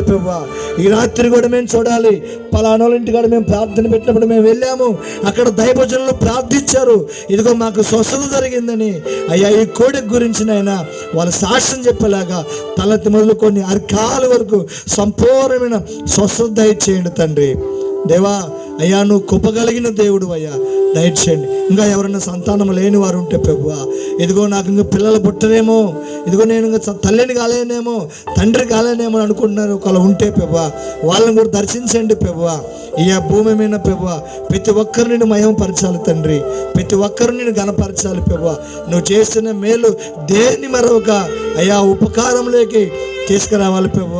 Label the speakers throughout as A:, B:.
A: చూడాలి ఈ రాత్రి కూడా మేము చూడాలి. పలానోళ్ళ ఇంటికాడ మేము ప్రార్థన పెట్టినప్పుడు మేము వెళ్ళాము. అక్కడ దైవజనులు ప్రార్థించారు. ఇదిగో మాకు స్వస్థత జరిగిందని. అయ్యా ఈ కోడికి గురించి నాయన వాళ్ళ సాక్ష్యం చెప్పేలాగా తలెత్తి మొదలుకొని అర్కాల వరకు సంపూర్ణమైన స్వస్థత దయచేయండి తండ్రి. దేవా అయ్యా నువ్వు కుప్పగలిగిన దేవుడు అయ్యా. దయచేయండి. ఇంకా ఎవరైనా సంతానం లేని వారు ఉంటే ప్రభు ఇదిగో నాకు ఇంకా పిల్లలు పుట్టరేమో ఇదిగో నేను ఇంకా తల్లిని కాలేనేమో తండ్రి కాలేనేమో అని అనుకుంటున్నారు. ఒకళ్ళు ఉంటే ప్రభు వాళ్ళని కూడా దర్శించండి ప్రభు ఈ భూమి మీద ప్రభు ప్రతి ఒక్కరిని మయంపరచాలి తండ్రి. ప్రతి ఒక్కరిని గనపరచాలి గణపరచాలి నువ్వు చేస్తున్న మేలు దేన్ని మరొక అయ్యా ఉపకారంలోకి తీసుకురావాలి ప్రభు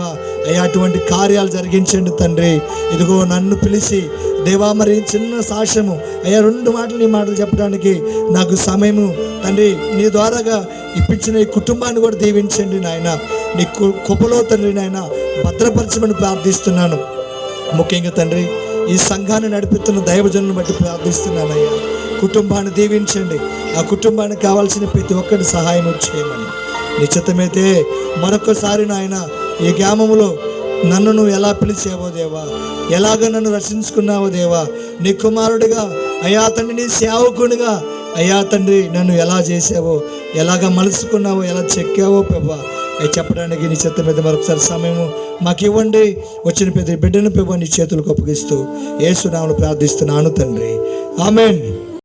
A: అయ్యా అటువంటి కార్యాలు జరిగించండి తండ్రి. ఇదిగో నన్ను పిలిచి దేవా మరి చిన్న సాక్ష్యము. అయ్యా రెండు మాటలు నీ మాటలు చెప్పడానికి నాకు సమయము. తండ్రి నీ ద్వారాగా ఇప్పించిన ఈ కుటుంబాన్ని కూడా దీవించండి నాయన. నీ కు- కృపలో తండ్రి నాయన భద్రపరచమని ప్రార్థిస్తున్నాను. ముఖ్యంగా తండ్రి ఈ సంఘాన్ని నడిపిస్తున్న దైవజనులను బట్టి ప్రార్థిస్తున్నానయ్యా కుటుంబాన్ని దీవించండి. ఆ కుటుంబానికి కావాల్సిన ప్రతి ఒక్కటి సహాయం చేయమని. నిశ్చితమైతే మరొకసారి నాయన ఈ గ్రామంలో నన్ను నువ్వు ఎలా పిలిచావో దేవా? ఎలాగ నన్ను రక్షించుకున్నావో దేవా? నీ కుమారుడిగా అయ్యా తండ్రి నీ సేవకునిగా అయ్యా తండ్రి నన్ను ఎలా చేసావో ఎలాగ మలుచుకున్నావో ఎలా చెక్కావో పెవ్వా అవి చెప్పడానికి నీ చెత్త మీద మరొకసారి సమయము మాకు ఇవ్వండి. వచ్చిన పెద్ద బిడ్డను పెవ్వ నీ చేతులకు అప్పగిస్తూ ఏసునామను ప్రార్థిస్తున్నాను తండ్రి. ఆమెన్.